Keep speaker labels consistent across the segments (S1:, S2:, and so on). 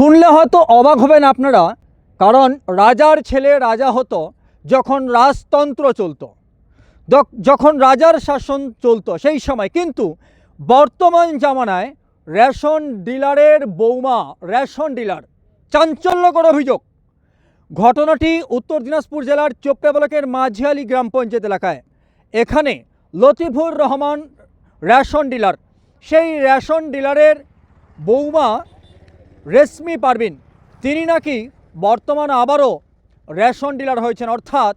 S1: শুনলে হয়তো অবাক হবেন আপনারা, কারণ রাজার ছেলে রাজা হতো যখন রাজতন্ত্র চলতো। যখন রাজার শাসন চলতো সেই সময়, কিন্তু বর্তমান জামানায় রেশন ডিলারের বৌমা, রেশন ডিলার, চাঞ্চল্যকর অভিযোগ। ঘটনাটি উত্তর দিনাজপুর জেলার চোপড়া ব্লকের মাঝিয়ালি গ্রাম পঞ্চায়েত এলাকায়। এখানে লতিফুর রহমান রেশন ডিলার, সেই রেশন ডিলারের বৌমা রেশমি পারবিন তিনি নাকি বর্তমানে আবারও রেশন ডিলার হয়েছেন, অর্থাৎ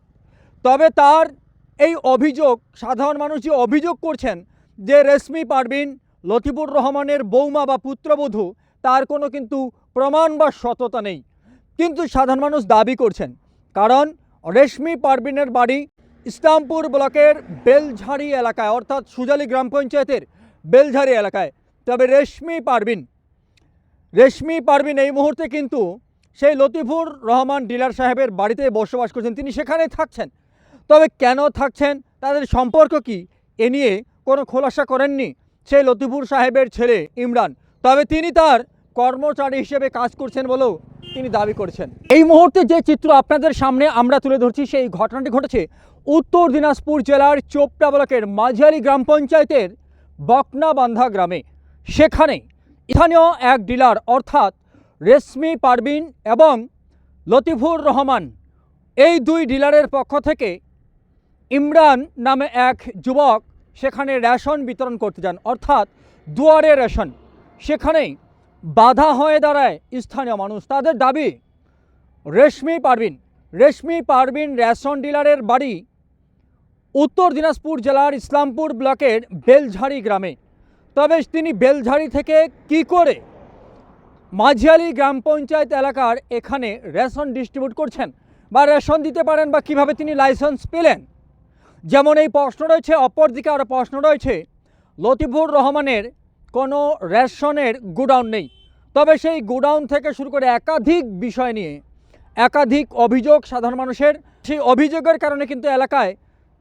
S1: তবে তার এই অভিযোগ, সাধারণ মানুষ যে অভিযোগ করছেন যে রেশমি পারবিন লতিফুর রহমানের বৌমা বা পুত্রবধূ, তার কোনো কিন্তু প্রমাণ বা সততা নেই। কিন্তু সাধারণ মানুষ দাবি করছেন, কারণ রেশমি পারবিনের বাড়ি ইসলামপুর ব্লকের বেলঝাড়ি এলাকায়, অর্থাৎ সুজালি গ্রাম পঞ্চায়েতের বেলঝাড়ি এলাকায়। তবে রেশমি পারবিন রেশমি পারবিন এই মুহূর্তে কিন্তু সেই লতিফুর রহমান ডিলার সাহেবের বাড়িতে বসবাস করছেন। তিনি সেখানে থাকছেন। তবে কেন থাকছেন? তাদের সম্পর্ক কি? এ নিয়ে কোনো খোলাসা করেননি সেই লতিফুর সাহেবের ছেলে ইমরান। তবে তিনি তার কর্মচারী হিসেবে কাজ করছেন বলেও তিনি দাবি করছেন। এই মুহূর্তে যে চিত্র আপনাদের সামনে আমরা তুলে ধরছি, সেই ঘটনাটি ঘটেছে উত্তর দিনাজপুর জেলার চোপড়া ব্লকের মাঝারি গ্রাম পঞ্চায়েতের বকনাবান্ধা গ্রামে। সেখানে স্থানীয় এক ডিলার অর্থাৎ রেশমি পারবিন এবং লতিফুর রহমান, এই দুই ডিলারের পক্ষ থেকে ইমরান নামে এক যুবক সেখানে রেশন বিতরণ করতে যান, অর্থাৎ দুয়ারে রেশন। সেখানেই বাধা হয়ে দাঁড়ায় স্থানীয় মানুষ। তাদের দাবি, রেশমি পারবিন রেশমি পারবিন রেশন ডিলারের বাড়ি উত্তর দিনাজপুর জেলার ইসলামপুর ব্লকের বেলঝাড়ি গ্রামে। তবে তিনি বেলঝাড়ি থেকে কি করে মাঝিয়ালি গ্রাম পঞ্চায়েত এলাকার এখানে রেশন ডিস্ট্রিবিউট করছেন বা রেশন দিতে পারেন বা কীভাবে তিনি লাইসেন্স পেলেন? যেমন এই প্রশ্ন রয়েছে, অপরদিকে আরও প্রশ্ন রয়েছে, লতিফুর রহমানের কোনো রেশনের গুডাউন নেই। তবে সেই গুডাউন থেকে শুরু করে একাধিক বিষয় নিয়ে একাধিক অভিযোগ সাধারণ মানুষের, সেই অভিযোগের কারণে কিন্তু এলাকায়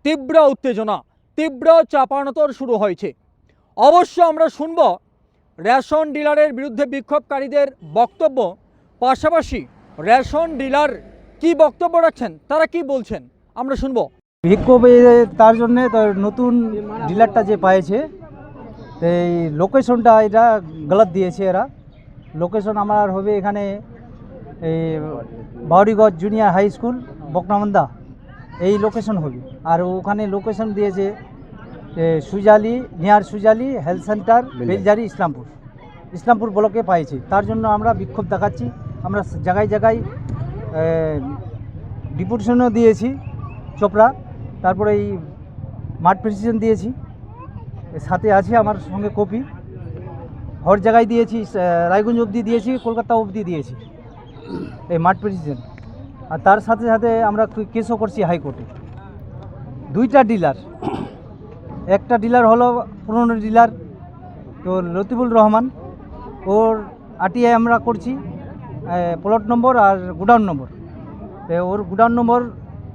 S1: তীব্র উত্তেজনা, তীব্র চাপানতর শুরু হয়েছে। অবশ্য আমরা শুনব রেশন ডিলারের বিরুদ্ধে বিক্ষোভকারীদের বক্তব্য। পাশাপাশি রেশন ডিলার কি বক্তব্য রাখছেন, তারা কি বলছেন, আমরা শুনব।
S2: বিক্ষোভ তার জন্যে নতুন ডিলারটা যে পাইছে এই লোকেশনটা এটা গলত দিয়েছে এরা। লোকেশন আমার হবে এখানে এই Bauriganj junior high school, Boknamanda. এই লোকেশন হবে। আর ওখানে লোকেশন দিয়েছে Sujali near Sujali health centre Beljari. Islampur. Islampur ব্লকে পাইছে তার জন্য আমরা বিক্ষোভ দেখাচ্ছি। আমরা জায়গায় জায়গায় ডিপুটেশনও দিয়েছি চোপড়া। তারপরে এই মাঠ প্রেসিডেন্ট দিয়েছি। সাথে আছে আমার সঙ্গে কপি। হর জায়গায় দিয়েছি রায়গঞ্জ অবধি দিয়েছি কলকাতা অবধি দিয়েছি। এই মাঠ প্রেসিডেন্ট আর তার সাথে সাথে আমরা কেসও করছি হাইকোর্টে। দুইটা ডিলার। একটা ডিলার হলো পুরনো ডিলার তো লতিফুল রহমান। ওর আটিআই আমরা করছি প্লট নম্বর আর গুডাউন নম্বর ওর গুডাউন নম্বর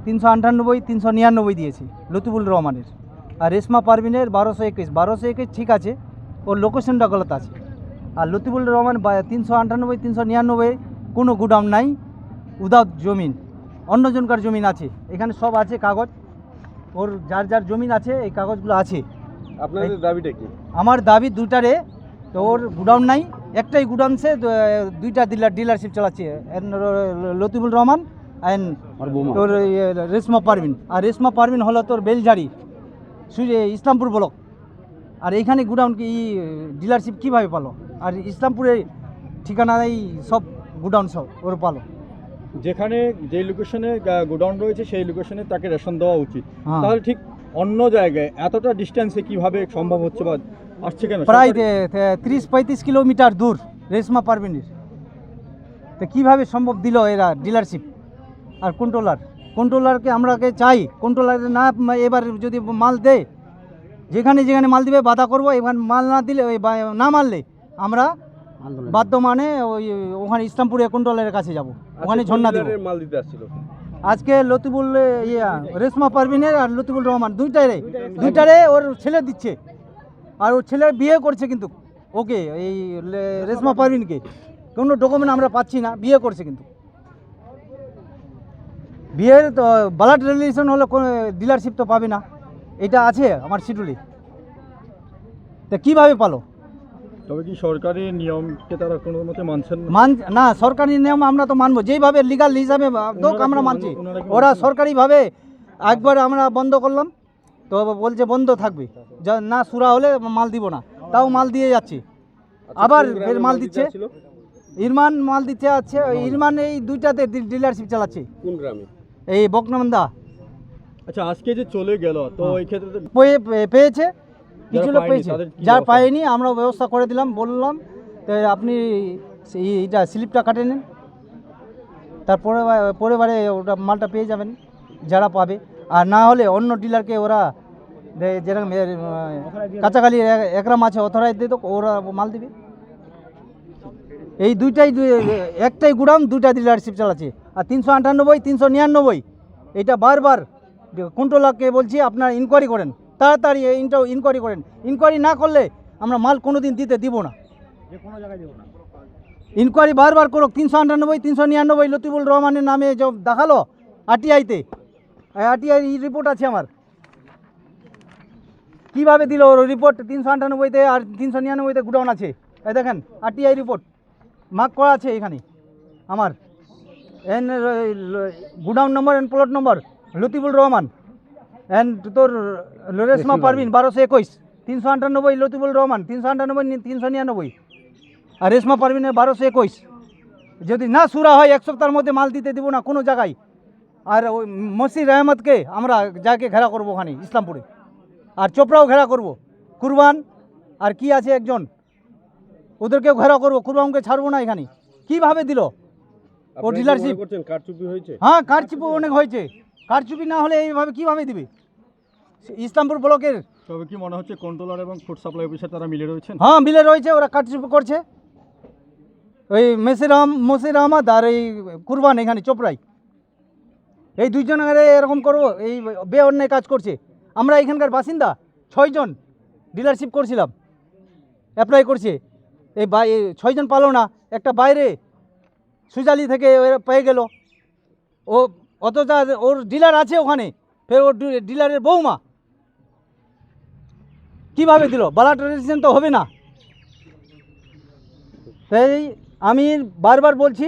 S2: তিনশো আটানব্বই, তিনশো নিরানব্বই দিয়েছি লতিফুল রহমানের। আর রেশমা পারভিনের বারোশো একুশ। বারোশো একুশ ঠিক আছে, ওর লোকেশনটা গলত আছে। আর লতিফুল রহমান তিনশো আটানব্বই, তিনশো নিরানব্বই কোনো গুডাউন নাই। উদাউট জমিন, অন্যজনকার জমিন আছে। এখানে সব আছে কাগজ। ওর যার যার জমিন আছে এই কাগজগুলো আছে।
S3: আপনাদের দাবিটা কি?
S2: আমার দাবি দুটারে তো ওর গুডাউন নাই। একটাই গুডাউন সে দুইটা ডিলার ডিলারশিপ চালাচ্ছে লতিফুল রহমান অ্যান্ড তোর রেশমা পারভিন। আর রেশমা পারভিন হলো তোর বেলঝাড়ি সুজে ইসলামপুর ব্লক। আর এইখানে গুডাউন কি ডিলারশিপ কীভাবে পালো? আর ইসলামপুরে ঠিকানায় সব গুডাউন সব ওর পালো।
S3: যেখানে যে লোকেশনে গোডাউন রয়েছে সেই লোকেশনে তাকে রেশন দেওয়া উচিত।
S2: হ্যাঁ।
S3: তাহলে ঠিক অন্য জায়গায় এতটা ডিস্টেন্সে কীভাবে সম্ভব হচ্ছে বা আসছে কেন?
S2: প্রায় তিরিশ পঁয়ত্রিশ কিলোমিটার দূর রেশমা পারভিনের। তো কীভাবে সম্ভব দিল এরা ডিলারশিপ আর কন্ট্রোলার কন্ট্রোলারকে আমরাকে চাই। কন্ট্রোলার না এবার যদি মাল দেয় যেখানে যেখানে মাল দিবে বাধা করব এবার মাল না দিলে না মারলে আমরা বাধ্য মানে ওই ওখানে ইসলামপুরে কন্ট্রোলারের কাছে যাব। ওখানে ঝর্ণা দেবো।
S3: মাল দিতে আসছিল।
S2: আজকে লতিফুল ইয়া রেশমা পারভিনের আর লতিফুল রহমান দুইটারে দুইটারে ওর ছেলে দিচ্ছে। আর ওর ছেলে বিয়ে করছে কিন্তু। ওকে এই রেশমা পারভিনকে। কোনো ডকুমেন্ট আমরা পাচ্ছি না বিয়ে করছে কিন্তু। বিয়ের তো ব্লাড রিলেশন হলে কোনো ডিলারশিপ তো পাবে না। এটা আছে আমার শিডিউলে তা কীভাবে পালো?
S3: তবে কি সরকারি নিয়মকে তারা কোনো মতে মানছেন না?
S2: মান না সরকারি নিয়ম আমরা তো মানবো। যেইভাবে লিগাল হিসাবে দোক আমরা মানছি। ওরা সরকারিভাবে একবার আমরা বন্ধ করলাম। তো বলছে বন্ধ থাকবে। না সুরা হলে মাল দিব না। তাও মাল দিয়ে যাচ্ছে।
S3: আচ্ছা,
S2: আবার ফের মাল দিচ্ছে। ইরমান মাল দিচ্ছে আছে। ইরমান এই দুইটাতে ডিলারশিপ চালাচ্ছে।
S4: কোন গ্রামে?
S2: এই বকনমন্দা
S3: আচ্ছা আজকে যে চলে গেল তো
S2: হ্যাঁ।
S3: এই ক্ষেত্রে
S2: পেয়ে- পেয়েছে। কিছু লোক পেয়েছে। যার পায়নি আমরা ব্যবস্থা করে দিলাম বললাম তো আপনি এইটা স্লিপটা কাটে নিন। তারপরে বা- পরে বারে ওটা মালটা পেয়ে যাবেন যারা পাবে। আর না হলে অন্য ডিলারকে ওরা যেরকম কাঁচাকালি একরাম আছে অথরাইজ দিয়ে তো ওরা মাল দিবে। এই দুইটাই একটাই গুডাম দুইটা ডিলারশিপ চালাচ্ছে। আর তিনশো আটানব্বই তিনশো নিরানব্বই এটা বারবার কন্ট্রোলারকে বলছি আপনারা ইনকোয়ারি করেন। তাড়াতাড়ি ইনটা ইনকোয়ারি করেন। ইনকোয়ারি না করলে আমরা মাল কোনো দিন দিতে দিব না। ইনকোয়ারি বারবার করুক তিনশো আটানব্বই তিনশো নিরানব্বই লতিফুল রহমানের নামে যে দেখাল আরটিআইতে আরটিআই রিপোর্ট আছে আমার। কীভাবে দিল ওর রিপোর্ট তিনশো আটানব্বইতে আর তিনশো নিরানব্বইতে গুডাউন আছে। এই দেখেন আরটিআই রিপোর্ট মার্ক করা আছে এখানে। আমার। And godown number and plot number Latiful Rahman. And তোর রেশমা পারভিন বারোশো একুশ তিনশো আটানব্বই লতিফুল রহমান তিনশো আটানব্বই তিনশো নিরানব্বই। আর রেশমা পারভিনের বারোশো একুশ। যদি না সুরা হয় এক সপ্তাহের মধ্যে মাল দিতে দিব না কোনো জায়গায়। আর ওই মসির আহমদকে আমরা যাকে ঘেরা করব ওখানে ইসলামপুরে। আর চোপড়াও ঘেরা করব। কুরবান আর কি আছে একজন? ওদেরকেও ঘেরা করব কুরবানকে ছাড়বো না এখানে। কীভাবে দিল? ও ডিলারশিপ হ্যাঁ কারচুপি অনেক হয়েছে। কারচুপি না হলে এইভাবে কীভাবে দিবে? ইসলামপুর ব্লকের।
S3: তবে কি মনে হচ্ছে কন্ট্রোলার এবং ফুড সাপ্লাই অফিসার তারা মিলে রয়েছেন?
S2: হ্যাঁ মিলে রয়েছে ওরা কারচুপি করছে। ওই মেসির মসির আহমদ আর এই কুরবান এখানে চোপড়াই। এই দুইজন এরকম করব এই বে অন্যায় কাজ করছে। আমরা এখানকার বাসিন্দা ছয়জন ডিলারশিপ করছিলাম। অ্যাপ্লাই করছে। এই বাই ছয়জন পালো না একটা বাইরে সুজালি থেকে ওরা পেয়ে গেল। ও অথচ ওর ডিলার আছে ওখানে। ফের ওর ডিলারের বৌমা। কীভাবে দিল? বালাট রেজিস্ট্রেশন তো হবে না। তাই আমি বারবার বলছি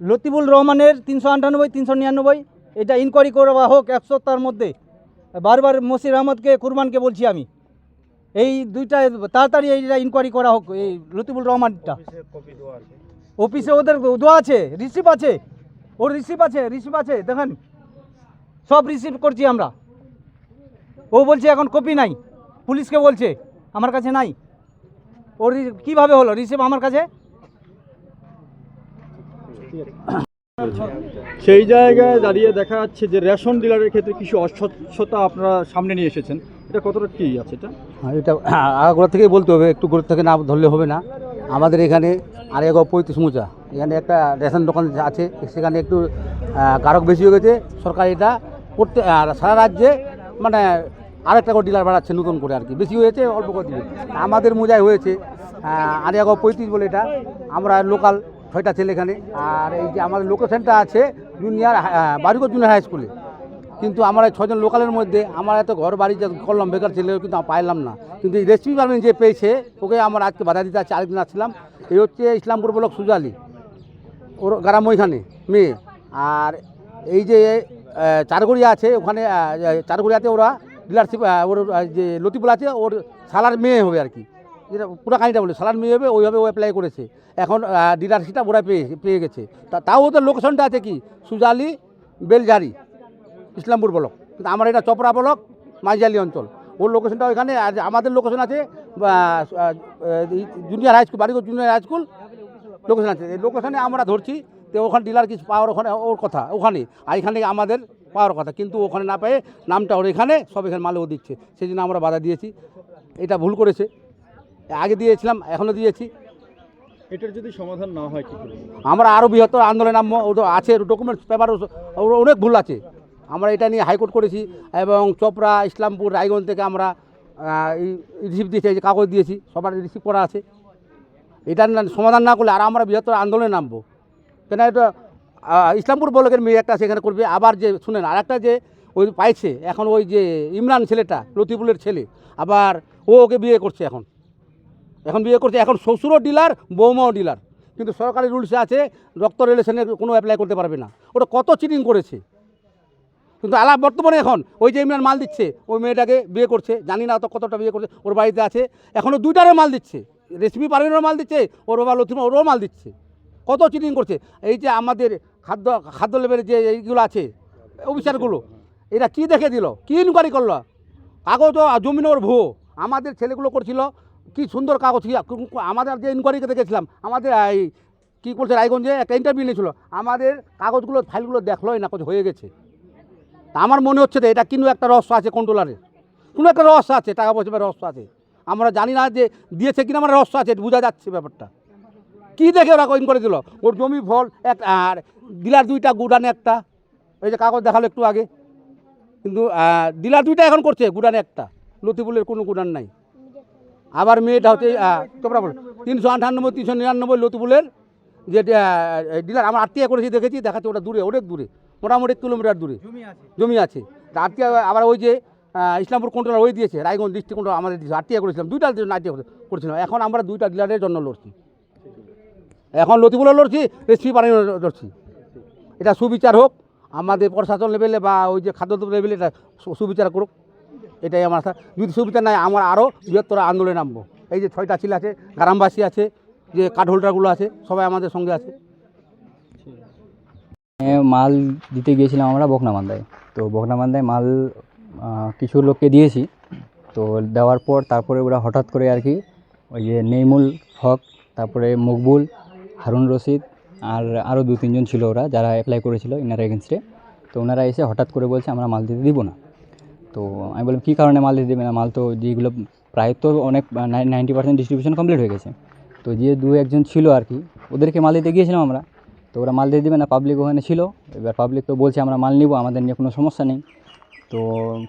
S2: লতিফুল রহমানের তিনশো আটানব্বই তিনশো নিরানব্বই এটা ইনকোয়ারি করা হোক এক সপ্তাহের মধ্যে। বারবার মসির আহমদকে কুরবানকে বলছি আমি। এই দুইটা তাড়াতাড়ি এইটা ইনকোয়ারি করা হোক এই লতিফুল রহমানটা। অফিসে ওদের দোয়া আছে রিসিভ আছে। ওর রিসিভ আছে রিসিভ আছে দেখেন। সব রিসিভ করছি আমরা। ও বলছে এখন কপি নাই। পুলিশকে বলছে আমার কাছে নাই। ওর কীভাবে হলো? রিসিভ আমার কাছে?
S3: সেই জায়গায় দাঁড়িয়ে দেখা যাচ্ছে যে রেশন ডিলারের ক্ষেত্রে কিছু অস্বচ্ছতা আপনারা সামনে নিয়ে এসেছেন। এটা কতটা কি আছে এটা?
S5: হ্যাঁ, এটা আগাগোড়া থেকেই বলতে হবে একটু গোড়া থেকে না ধরলে হবে না। আমাদের এখানে আরেগাঁও পঁয়ত্রিশ মোচা এখানে একটা রেশন দোকান আছে, সেখানে একটু কারক বেশি হয়ে গেছে। সরকার এটা করতে, আর সারা রাজ্যে মানে আরেকটা করে ডিলার বাড়াচ্ছে নতুন করে আর কি। বেশি হয়েছে, অল্প করে আমাদের মোজায় হয়েছে আরেগাঁও পঁয়ত্রিশ বলে এটা। আমরা লোকাল ছয়টা ছেলে এখানে। আর এই যে আমাদের লোকেশনটা আছে জুনিয়র বাড়িগড় জুনিয়র হাই স্কুলে কিন্তু আমরা ছজন লোকালের মধ্যে আমার এত ঘর বাড়ি যে করলাম, বেকার ছেলে কিন্তু পাইলাম না। কিন্তু রেসিপি পারবেন যে পেয়েছে, ওকে আমার আজকে বাধা দিতে আছে, আরেকদিন আসছিলাম। এই হচ্ছে ইসলামপুর ব্লক সুজালি, ওর গ্রাম ওইখানে, মেয়ে। আর এই যে চারগড়িয়া আছে, ওখানে চারগড়িয়াতে ওরা ডিলারশিপ ওর যে লতিপুল আছে, ওর সালার মেয়ে হবে আর কি। যেটা পুরো কাহিনিটা বলে, সালার মেয়ে হবে, ওইভাবে ও অ্যাপ্লাই করেছে। এখন ডিলারশিপটা ওরা পেয়ে পেয়ে গেছে। তাও ওদের লোকেশনটা আছে কি? সুজালি বেলজারি ইসলামপুর ব্লক। কিন্তু আমার এটা চপড়া ব্লক মাইজালি অঞ্চল। ওর লোকেশনটা ওইখানে আর আমাদের লোকেশন আছে junior high school Barigarh junior high school location আছে। এই লোকেশনে আমরা ধরছি তো ওখানে ডিলার কিছু পাওয়ার ওখানে ওর কথা ওখানে। আর এখানে আমাদের পাওয়ার কথা কিন্তু ওখানে না পেয়ে নামটা ওর এখানে সব এখানে মালেও দিচ্ছে। সেই জন্য আমরা বাধা দিয়েছি। এটা ভুল করেছে। আগে দিয়েছিলাম এখনও দিয়েছি।
S3: এটার যদি সমাধান না হয়
S5: আমরা আরও বৃহত্তর আন্দোলন আছে ডকুমেন্টস পেপার অনেক ভুল আছে। আমরা এটা নিয়ে হাইকোর্ট করেছি এবং চোপড়া, ইসলামপুর, রায়গঞ্জ থেকে আমরা রিসিভ দিয়েছি যে কাগজ দিয়েছি, সবার রিসিভ করা আছে। এটা সমাধান না করলে আর আমরা বৃহত্তর আন্দোলনে নামবো। কেন এটা ইসলামপুর ব্লকের মেয়ে একটা সেখানে করবে। আবার যে, শুনেন আর একটা যে ওই পাইছে, এখন ওই যে ইমরান ছেলেটা, লতিফুলের ছেলে, আবার ও ওকে বিয়ে করছে এখন। এখন বিয়ে করছে, এখন শ্বশুরও ডিলার বৌমাও ডিলার কিন্তু সরকারি রুলসে আছে, রক্ত রিলেশনে কোনো অ্যাপ্লাই করতে পারবে না। ওটা কত চিটিং করেছে? কিন্তু আলাপ বর্তমানে এখন, ওই যে ইমরান মাল দিচ্ছে, ওই মেয়েটাকে বিয়ে করছে, জানি না তো কতটা বিয়ে করছে, ওর বাড়িতে আছে এখনও দুইটারও মাল দিচ্ছে। রেসিপি পারভিনেরও মাল দিচ্ছে, ওর বাবা লথিমা ওরও মাল দিচ্ছে। কত চিটিং করছে। এই যে আমাদের খাদ্য খাদ্য লেভেলের যে এইগুলো আছে, অফিসারগুলো, এরা কি দেখে দিল? কি ইনকোয়ারি করল? কাগজ জমিন ওর ভুয়ো। আমাদের ছেলেগুলো করছিল, কি সুন্দর কাগজ আমাদের যে ইনকোয়ারিকে দেখেছিলাম, আমাদের এই, কী করছে রায়গঞ্জে, একটা ইন্টারভিউ নিয়েছিল। আমাদের কাগজগুলো ফাইলগুলো দেখলোই না হয়ে গেছে। তা আমার মনে হচ্ছে যে এটা কিন্তু একটা রহস্য আছে কন্ট্রোলারের কোনো একটা রহস্য আছে, টাকা পয়সা রহস্য আছে। আমরা জানি না যে দিয়েছে কিনা আমার রহস্য আছে, বোঝা যাচ্ছে ব্যাপারটা। কী দেখে ওরা কইন করে দিল? ওর জমি, ফল, এক, আর ডিলার দুইটা, গুডানে একটা। ওই যে কাগজ দেখাল একটু আগে। কিন্তু ডিলার দুইটা এখন করছে, গুডানে একটা। লতিফুলের কোনো গুডান নাই। আবার মেয়েটা হচ্ছে তোমরা বলো। তিনশো আটানব্বই, তিনশো নিরানব্বই লতিফুলের যে ডিলার আমার আত্মীয় করেছি, দেখেছি, দেখাচ্ছে, ওটা দূরে, অনেক দূরে। মোটামুটি এক কিলোমিটার দূরে।
S2: জমি আছে।
S5: জমি আছে। তা আত্মীয় আবার ওই যে ইসলামপুর কন্ট্রোলার ওই দিয়েছে রায়গঞ্জ ডিস্ট্রিক্ট কন্ট্রোল আমাদের দিয়েছে আত্মীয় করেছিলাম। দুইটা আত্মীয় করেছিলাম এখন আমরা দুইটা ডিলারের জন্য লড়ছি। এখন লতিগুলো লড়ছি রেসিপি পানি লড়ছি। এটা সুবিচার হোক আমাদের প্রশাসন লেভেলে বা ওই যে খাদ্য লেভেলে এটা সুবিচার করুক। এটাই আমার আশা। যদি সুবিচার নাই আমার আরও বৃহত্তর আন্দোলনে নামবো। এই যে ছয়টা ছিল আছে গ্রামবাসী আছে যে কাঠ হোল্ডারগুলো আছে সবাই আমাদের সঙ্গে আছে।
S6: মাল দিতে গিয়েছিলাম আমরা বকনামান্দায়। তো বকনামান্দায় মাল কিছু লোককে দিয়েছি। তো দেওয়ার পর তারপরে ওরা হঠাৎ করে আর কি ওই যে নেইমুল হক, তারপরে মকবুল, হারুন রশিদ আর আরও দু তিনজন ছিল ওরা, যারা অ্যাপ্লাই করেছিল ইনার এগেনস্টে। তো ওনারা এসে হঠাৎ করে বলছে, আমরা মাল দিতে দিব না। তো আমি বললাম, কী কারণে মাল দিতে দেবে না? মাল তো যেগুলো প্রায় তো অনেক নাইনটি পার্সেন্ট ডিস্ট্রিবিউশন কমপ্লিট হয়ে গেছে। তো যে দু একজন ছিল আর কি, ওদেরকে মাল দিতে গিয়েছিলাম আমরা। তো ওরা মাল দিয়ে দেবে না পাবলিক ওখানে ছিল। এবার পাবলিক তো বলছে আমরা মাল নিব আমাদের নিয়ে কোনো সমস্যা নেই। তো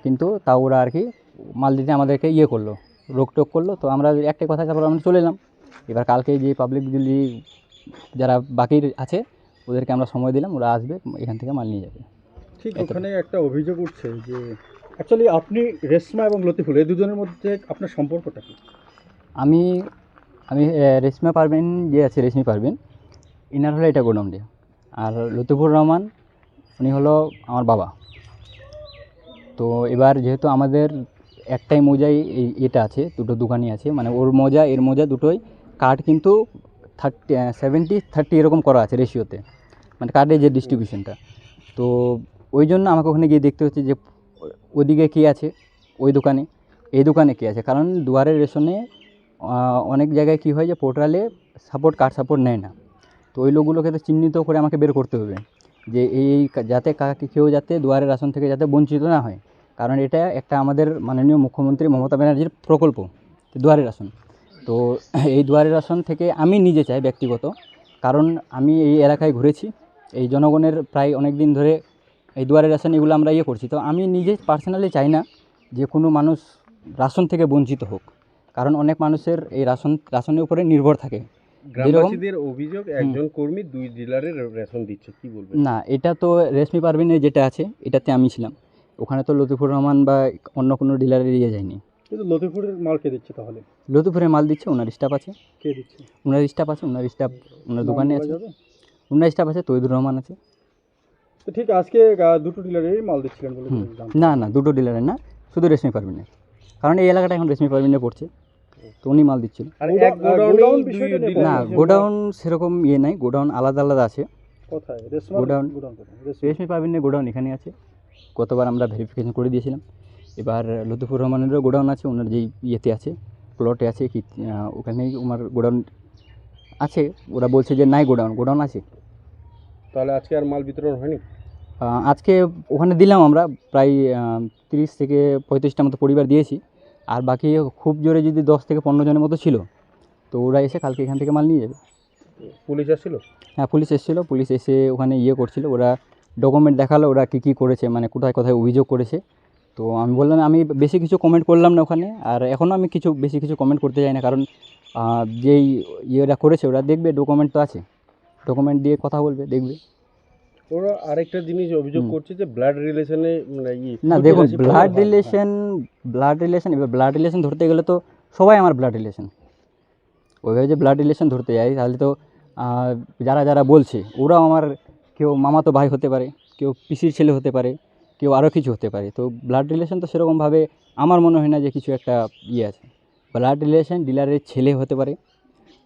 S6: কিন্তু তাও ওরা আর কি মাল দিতে আমাদেরকে ইয়ে করল রোকটোক করল। তো আমরা একটাই কথা তারপর আমরা চলে এলাম। এবার কালকে যে পাবলিক যদি যারা বাকি আছে ওদেরকে আমরা সময় দিলাম ওরা আসবে এখান থেকে মাল নিয়ে যাবে।
S3: ঠিক ওখানে একটা অভিযোগ উঠছে যে অ্যাকচুয়ালি আপনি রেশমা এবং লতিফুল এই দুজনের মধ্যে আপনার সম্পর্কটা কি?
S6: আমি আমি রেশমা পারবেন যে আছে রেশমি পারবেন ইনার হলো এটা গোডাউনটি আর লতিফুর রহমান, উনি হলো আমার বাবা। তো এবার যেহেতু আমাদের একটাই মোজাই এই এটা আছে, দুটো দোকানই আছে মানে ওর মোজা, এর মোজা দুটোই কার্ড কিন্তু থার্টি সেভেন্টি থার্টি এরকম করা আছে রেশিওতে মানে কার্ডের যে ডিস্ট্রিবিউশনটা তো ওই জন্য আমাকে ওখানে গিয়ে দেখতে হচ্ছে যে ওদিকে কী আছে, ওই দোকানে। এই দোকানে কী আছে? কারণ দুয়ারের রেশনে অনেক জায়গায় কী হয় যে পোর্টালে সাপোর্ট কার্ড সাপোর্ট নেয় না। তো ওই লোকগুলোকে তো চিহ্নিত করে আমাকে বের করতে হবে যে এই যাতে কাকে কেউ যাতে দুয়ারের আসন থেকে যাতে বঞ্চিত না হয়। কারণ এটা একটা আমাদের মাননীয় মুখ্যমন্ত্রী মমতা ব্যানার্জির প্রকল্প দুয়ারের আসন। তো এই দুয়ারের আসন থেকে আমি নিজে চাই ব্যক্তিগত। কারণ আমি এই এলাকায় ঘুরেছি, এই জনগণের প্রায় অনেক দিন ধরে এই দুয়ারের রাশন এগুলো আমরা ইয়ে করছি। তো আমি নিজে পার্সোনালি চাই না যে কোনো মানুষ রাশন থেকে বঞ্চিত হোক। কারণ অনেক মানুষের এই রাশন রাশনের উপরে নির্ভর থাকে।
S4: গ্রামবাসীদের অভিযোগ একজন কর্মী দুই ডিলারের রেশন দিচ্ছে কি বলবেন?
S6: না এটা তো রেশমি পারভিনের যেটা আছে এটাতে আমি ছিলাম। ওখানে তো লতিফুর রহমান বা অন্য কোনো ডিলারের ইয়ে যায়নি।
S3: কিন্তু লতিফুলের মাল কে দিচ্ছে তাহলে?
S6: লতিফুরের মাল দিচ্ছে ওনার স্টাফ আছে।
S3: কে দিচ্ছে?
S6: ওনার স্টাফ আছে ওনার স্টাফ ওনার দোকানে আছে। ওনার স্টাফ আছে তৈদুর রহমান আছে।
S3: তো ঠিক আজকে দুটো ডিলারেরই মাল দিচ্ছিলেন বলে
S6: না না দুটো ডিলারের না শুধু রেশমি পারভিনের কারণ এই এলাকাটা এখন রেশমি পারভিনে পড়ছে। উনি মাল দিচ্ছিল।
S4: আর এক
S3: গোডাউন
S6: না গোডাউন সেরকম ইয়ে নাই গোডাউন আলাদা আলাদা আছে।
S3: কোথায়? রেশমা?
S6: গোডাউন-
S3: গোডাউন কোথায়? রেশমা।
S6: গোডাউন এখানে আছে। গতবার আমরা ভেরিফিকেশন করে দিয়েছিলাম। এবার লতিফুর রহমানেরও গোডাউন আছে ওনার যেই ইয়েতে আছে প্লটে আছে কি ওখানেই ওনার গোডাউন আছে। ওরা বলছে যে নাই গোডাউন গোডাউন আছে।
S4: তাহলে আজকে আর মাল বিতরণ হয়নি?
S6: আজকে ওখানে দিলাম আমরা প্রায় তিরিশ থেকে পঁয়ত্রিশটা মতো পরিবার দিয়েছি। আর বাকি খুব জোরে যদি দশ থেকে পনেরো জনের মতো ছিল তো ওরা এসে কালকে এখান থেকে মাল নিয়ে যাবে।
S4: পুলিশ আসছিল
S6: হ্যাঁ পুলিশ এসেছিল পুলিশ এসে ওখানে ইয়ে করছিল ওরা ডকুমেন্ট দেখাল ওরা কী কী করেছে মানে কোথায় কোথায় অভিযোগ করেছে। তো আমি বললাম আমি বেশি কিছু কমেন্ট করলাম না ওখানে আর এখনও আমি কিছু বেশি কিছু কমেন্ট করতে চাই না কারণ যেই ইয়েরা করেছে ওরা দেখবে ডকুমেন্ট তো আছে। ডকুমেন্ট দিয়ে কথা বলবে দেখবে।
S4: ওরা আরেকটা জিনিস অভিযোগ করছে যে ব্লাড রিলেশনে মানে
S6: না দেখুন ব্লাড রিলেশন ব্লাড রিলেশন এবার ব্লাড রিলেশন ধরতে গেলে তো সবাই আমার ব্লাড রিলেশন ওইভাবে যে ব্লাড রিলেশন ধরতে যাই তাহলে তো যারা যারা বলছে ওরাও আমার কেউ মামাতো ভাই হতে পারে কেউ পিসির ছেলে হতে পারে কেউ আরও কিছু হতে পারে। তো ব্লাড রিলেশন তো সেরকমভাবে আমার মনে হয় না যে কিছু একটা ইয়ে আছে। ব্লাড রিলেশন ডিলারের ছেলে হতে পারে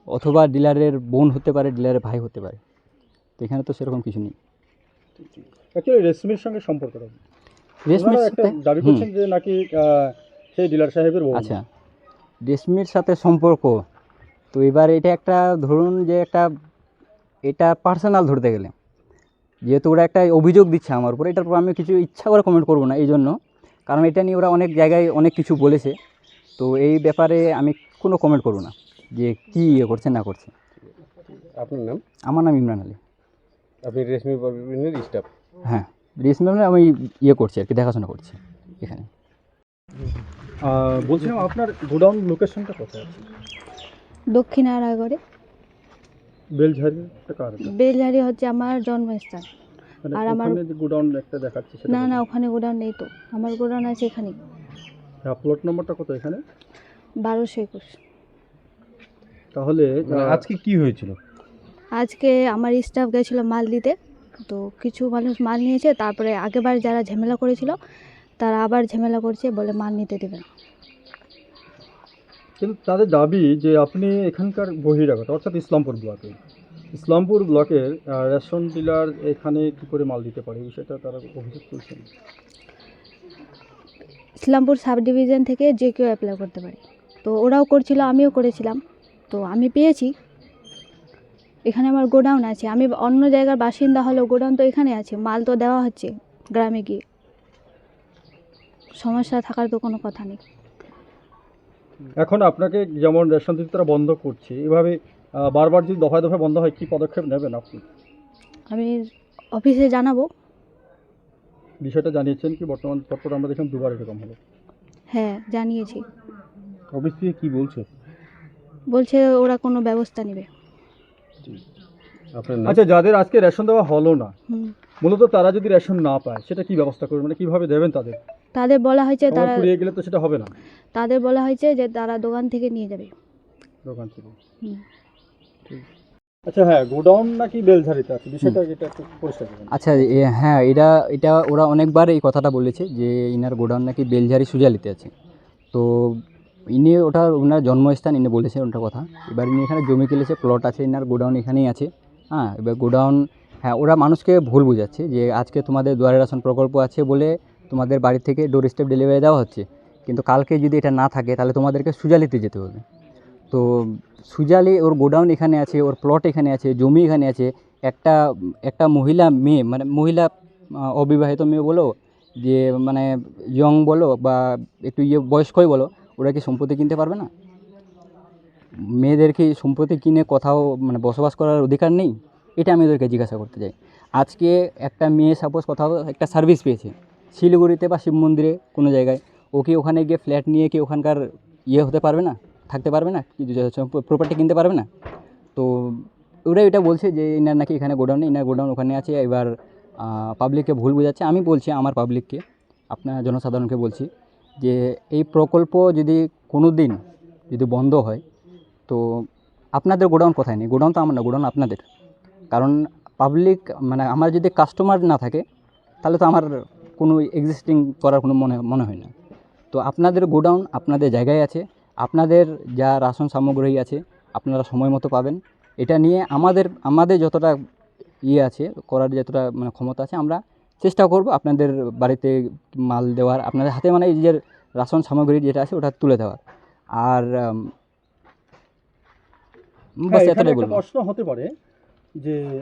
S6: অথবা ডিলারের বোন হতে পারে ডিলারের ভাই হতে পারে। তো এখানে তো সেরকম কিছু নেই।
S3: অ্যাকচুয়ালি রেশমির সঙ্গে সম্পর্কটা কি?
S6: রেশমির
S3: একটা দাবি করছেন যে নাকি সেই ডিলার সাহেবের
S6: আচ্ছা। রেশমির সাথে সম্পর্ক। তো এবার এটা একটা ধরুন যে একটা এটা পার্সোনাল ধরতে গেলে। যেহেতু ওরা একটা অভিযোগ দিচ্ছে আমার উপর এটার উপর আমি কিছু ইচ্ছা করে কমেন্ট করব না এই জন্য কারণ এটা নিয়ে ওরা অনেক জায়গায় অনেক কিছু বলেছে। তো এই ব্যাপারে আমি কোনো কমেন্ট করব না যে কী ইয়ে করছে না করছে।
S4: আপনার নাম?
S6: আমার নাম ইমরান আলী।
S4: আপনি রেশমি পারভিনের স্টাফ
S6: হ্যাঁ রেশমি মানে আমি ইয়ে করছি আর কি দেখাশোনা করছি এখানে।
S3: বলছিলাম আপনার গোডাউন লোকেশনটা কোথায় আছে?
S7: দক্ষিণ আড়াগড়ে
S3: বেলঝারি
S7: বেলঝারি হচ্ছে আমার জন্মস্থান।
S3: মানে
S7: আর আমার-
S3: গোডাউন একটা দেখাচ্ছে
S7: না না ওখানে গোডাউন নেই তো। আমার গোডাউন আছে এখানে
S3: প্লট নম্বরটা কত এখানে?
S7: বারোশো একুশ।
S3: তাহলে
S4: মানে আজকে কি হয়েছিল?
S7: আজকে আমার স্টাফ গেছিল মাল দিতে। তো কিছু মানুষ মাল নিয়েছে তারপরে আগেবার যারা ঝামেলা করেছিল তারা আবার ঝামেলা করছে বলে মাল নিতে দেবে। না
S3: কিন্তু তাদের দাবি যে আপনি এখানকার বহিরাগত অর্থাৎ ইসলামপুর ব্লকে ইসলামপুর ব্লকের রেশন ডিলার এখানে কি করে মাল দিতে পারে এই বিষয়টা তারা অভিযোগ করছেন
S7: ইসলামপুর সাব ডিভিশন থেকে যে কেউ অ্যাপ্লাই করতে পারে। তো ওরাও করছিল আমিও করেছিলাম। তো আমি পেয়েছি এখানে আমার গোডাউন আছে। আমি অন্য জায়গার বাসিন্দা হলেও গোডাউন তো এখানে আছে। মাল তো দেওয়া হচ্ছে গ্রামে গিয়ে। সমস্যা থাকার তো কোনো কথা নেই।
S3: এখন আপনাকে যেমন রেশন দিতে তারা বন্ধ করছে এভাবে বারবার যদি দফায় দফায় বন্ধ হয় কি পদক্ষেপ নেবেন আপনি?
S7: আমি অফিসে জানাব।
S3: বিষয়টা জানিয়েছেন কি? বর্তমান পরপর আমরা দেখলাম দুবার এরকম হলো।
S7: হ্যাঁ জানিয়েছি।
S4: অফিস থেকে কি বলছে?
S7: বলছে ওরা কোনো ব্যবস্থা নেবে।
S4: আপনার নাম?
S3: আচ্ছা যাদের আজকে রেশন দেওয়া হলো না মূলত তারা যদি রেশন না পায় সেটা কি ব্যবস্থা করবে? মানে কীভাবে দেবেন তাদের?
S7: তাদের বলা হয়েছে তারা
S3: ফুরিয়ে গেলে তো সেটা হবে না।
S7: তাদের বলা হয়েছে যে তারা দোকান থেকে নিয়ে যাবে।
S3: দোকান থেকে। আচ্ছা হ্যাঁ গোডাউন নাকি বেলঝারিতে আছে? বিষয়টা এটা একটু পরিষ্কার
S6: আচ্ছা এ হ্যাঁ এটা এটা ওরা অনেকবার এই কথাটা বলেছে যে ইনার গোডাউন নাকি বেলঝারি সুজালিতে আছে। তো ইনি ওটা ওনার জন্মস্থান, ইনি বলেছে ওটা কথা। এবার ইনি এখানে জমি কিনেছে প্লট আছে, ইনার গোডাউন এখানেই আছে। হ্যাঁ এবার গোডাউন হ্যাঁ ওরা মানুষকে ভুল বোঝাচ্ছে যে আজকে তোমাদের দুয়ারে রাশন প্রকল্প আছে বলে তোমাদের বাড়ি থেকে ডোর স্টেপ ডেলিভারি দেওয়া হচ্ছে। কিন্তু কালকে যদি এটা না থাকে, তাহলে তোমাদেরকে সুজালিতে যেতে হবে। তো সুজালি, ওর গোডাউন এখানে আছে, ওর প্লট এখানে আছে, জমি এখানে আছে। একটা একটা মহিলা মেয়ে মানে মহিলা অবিবাহিত মেয়ে বলো, যে মানে ইয়ং বলো বা একটু ইয়ে বয়স্কই বলো ওরা কি সম্পত্তি কিনতে পারবে না? মেয়েদের কি সম্পত্তি কিনে কোথাও মানে বসবাস করার অধিকার নেই? এটা আমি ওদেরকে জিজ্ঞাসা করতে চাই। আজকে একটা মেয়ে সাপোজ কোথাও একটা সার্ভিস পেয়েছে, শিলিগুড়িতে বা শিব মন্দিরে কোনো জায়গায়, ও কি ওখানে গিয়ে ফ্ল্যাট নিয়ে কি ওখানকার ইয়ে হতে পারবে না? থাকতে পারবে না? প্রপার্টি কিনতে পারবে না? তো ওরা এটা বলছে যে ইনার নাকি এখানে গোডাউন ইনার গোডাউন ওখানে আছে। এবার পাবলিককে ভুল বোঝাচ্ছে। আমি বলছি আমার পাবলিককে আপনার জনসাধারণকে বলছি। যে এই প্রকল্প যদি কোনো দিন যদি বন্ধ হয়, তো আপনাদের গোডাউন কোথায় নেই? গোডাউন তো আমার না, গোডাউন আপনাদের। কারণ পাবলিক মানে আমার যদি কাস্টমার না থাকে, তাহলে তো আমার কোনো এক্সিস্টিং করার কোনো মনে মনে হয় না। তো আপনাদের গোডাউন আপনাদের জায়গায় আছে, আপনাদের যা রাশন সামগ্রী আছে, আপনারা সময় মতো পাবেন। এটা নিয়ে আমাদের আমাদের যতটা ইয়ে আছে, করার যতটা মানে ক্ষমতা আছে, আমরা চেষ্টা করব আপনাদের বাড়িতে মাল দেওয়ার। আপনাদের হাতে মানে যে রাশন সামগ্রী যেটা আছে ওটা তুলে দেওয়ার। আর বাস
S3: হ্যাঁ,
S6: এতটাই বলব।
S3: প্রশ্ন হতে পারে যে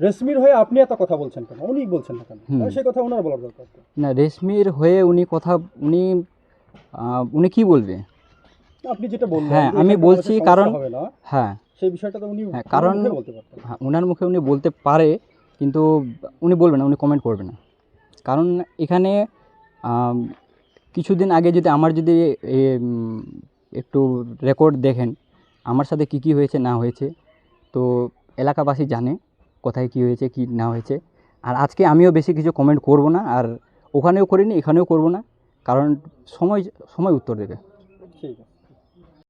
S3: রেশমির হয়ে আপনি এত কথা বলছেন কেন? উনি বলছেন না কেন। সেই কথা ওনার বলার দরকার।
S6: না রেশমির হয়ে উনি কথা উনি উনি কি বলবে?
S3: আপনি যেটা বললেন
S6: হ্যাঁ, আমি বলছি কারণ- হ্যাঁ।
S3: সেই বিষয়টা তো উনি
S6: হ্যাঁ, কারণ- হ্যাঁ ওনার মুখে উনি বলতে পারে কিন্তু উনি বলবে না, উনি কমেন্ট করবে না। কারণ এখানে কিছুদিন আগে যদি আমার যদি একটু রেকর্ড দেখেন, আমার সাথে কি কি হয়েছে, না হয়েছে, তো এলাকাবাসী জানে কোথায় কি হয়েছে, কি না হয়েছে। আর আজকে আমিও বেশি কিছু কমেন্ট করব না, আর ওখানেও করিনি, এখানেও করব না, কারণ সময় সময় উত্তর দেবে।